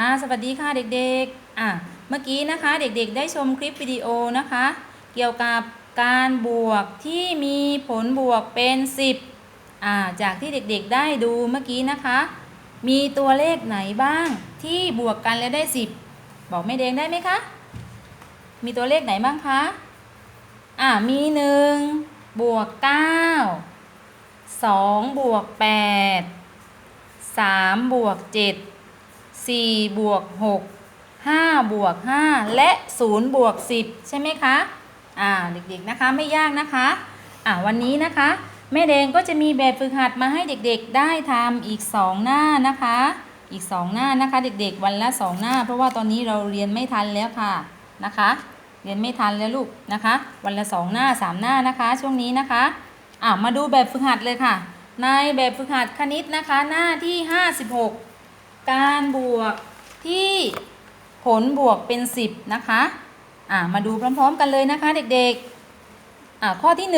ค่ะสวัสดีค่ะเด็กๆ อะ เมื่อกี้นะคะเด็กๆ ได้ชมคลิปวิดีโอนะคะ เกี่ยวกับการบวกที่มีผลบวกเป็น 10 อ่า จากที่เด็กๆ ได้ดูเมื่อกี้นะคะ มีตัวเลขไหนบ้างที่บวกกันแล้วได้ 10 บอกแม่แดงได้ไหมคะ มีตัวเลขไหนบ้างคะ อ่า มีหนึ่งบวก9 2บวก8 3บวก7 4บวก6 5บวก5และ 0 บวก 10 ใช่ไหมคะ อ่า เด็กๆ นะคะ ไม่ยากนะคะ อ่าวันนี้นะคะ แม่แดงก็จะมีแบบฝึกหัดมาให้เด็กๆ ได้ทำอีก 2 หน้านะคะ อีก 2 หน้านะคะ เด็กๆ วันละ 2 หน้า เพราะว่าตอนนี้เราเรียนไม่ทันแล้วค่ะ นะคะ เรียนไม่ทันแล้วลูกนะคะ วันละ 2 หน้า 3 หน้านะคะ ช่วงนี้นะคะ อ่ามาดูแบบฝึกหัดเลยค่ะ ในแบบฝึกหัดคณิตนะคะ หน้าที่ 56 การบวกที่ผลบวกเป็น 10 นะคะอ่ามาดูพร้อมๆกันเลยนะคะเด็กๆอ่าข้อที่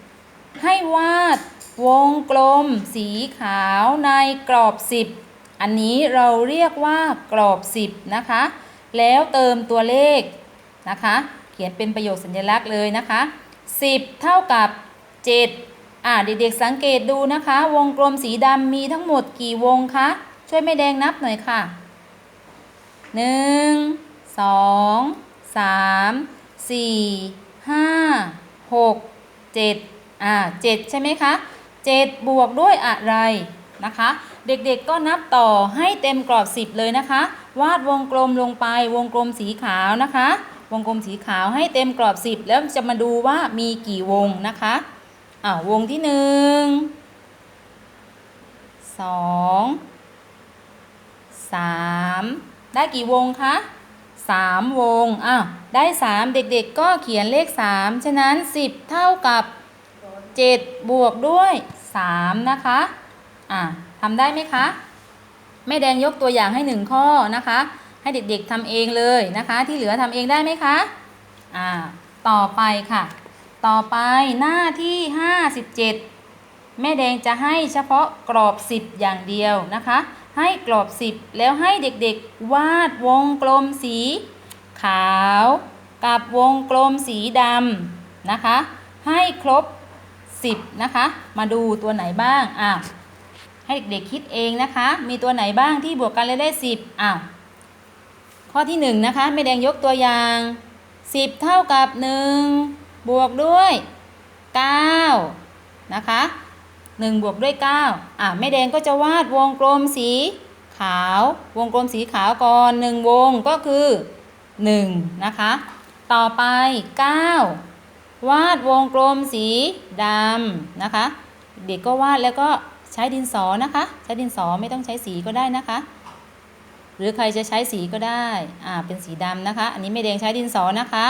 1 ให้วาดวงกลมสีขาวในกรอบ 10 อันนี้เราเรียกว่ากรอบ 10 นะคะ แล้วเติมตัวเลขนะคะ เขียนเป็นประโยคสัญลักษณ์เลยนะคะ 10 เท่ากับ 7อ่าเด็กๆสังเกตดูนะคะ วงกลมสีดำมีทั้งหมดกี่วงคะ ช่วยแม่แดงนับหน่อยค่ะหนึ่งสองสามสี่ห้าหกเจ็ดอ่าเจ็ดใช่ไหมคะเจ็ดบวกด้วยอะไรนะคะ เด็กๆก็นับต่อให้เต็มกรอบสิบเลยนะคะ วาดวงกลมลงไปวงกลมสีขาวนะคะ วงกลมสีขาวให้เต็มกรอบสิบแล้วจะมาดูว่ามีกี่วงนะคะอ่าวงที่หนึ่ งสามได้กี่วงคะสามวงอ้าวได้สามเด็กๆก็เขียนเลขสามฉะนั้นสิบเท่ากับเจ็ดบวกด้วยสามนะคะอะทำได้ไหมคะ แม่แดงยกตัวอย่างให้หนึ่งข้อนะคะ ให้เด็กๆทำเองเลยนะคะ ที่เหลือทำเองได้ไหมคะอ่าต่อไปค่ะ ต่อไปหน้าที่ 57 แม่แดงจะให้เฉพาะกรอบ 10 อย่างเดียวนะคะ ให้กรอบ 10 แล้วให้เด็กๆวาดวงกลมสี ขาว กับวงกลมสีดำนะคะ ให้ครบ 10 นะคะ มาดูตัวไหนบ้างอะให้เด็กๆคิดเองนะคะ มีตัวไหนบ้างที่บวกกันแล้วได้ 10อ้าวข้อที่ 1 นะคะแม่แดงยกตัวอย่าง 10 เท่ากับ 1 บวกด้วย 9 นะคะ 1บวกด้วย9อะแม่แดงก็จะวาดวงกลมสีขาว วงกลมสีขาวก่อน 1 วงก็คือ 1 นะคะ ต่อไป 9 วาดวงกลมสีดำนะคะ เด็กก็วาดแล้วก็ใช้ดินสอนะคะ ใช้ดินสอไม่ต้องใช้สีก็ได้นะคะ หรือใครจะใช้สีก็ได้อ่าเป็นสีดำนะคะ อันนี้ไม่แดงใช้ดินสอนะคะ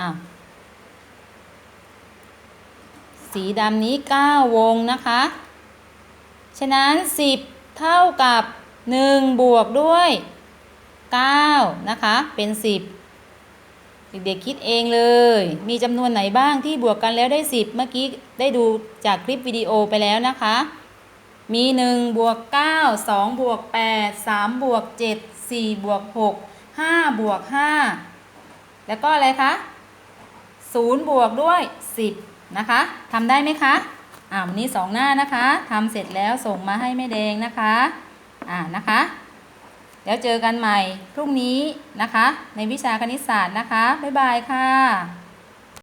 อ่า สีดำนี้ 9 วงนะคะ ฉะนั้น 10 เท่ากับ 1 บวกด้วย 9 นะคะ เป็น 10 เด็กๆคิดเองเลย มีจำนวนไหนบ้างที่บวกกันแล้วได้ 10 เมื่อกี้ได้ดูจากคลิปวิดีโอไปแล้วนะคะ มี 1 บวก 9 2 บวก 8 3 บวก 7 4 บวก 6 5 บวก 5 แล้วก็อะไรคะ 0 บวกด้วย 10 นะคะทำได้ไหมคะอ่าวันนี้สองหน้านะคะทำเสร็จแล้วส่งมาให้แม่แดงนะคะอ่านะคะแล้วเจอกันใหม่พรุ่งนี้นะคะ ในวิชาคณิตศาสตร์นะคะบ๊ายบายค่ะ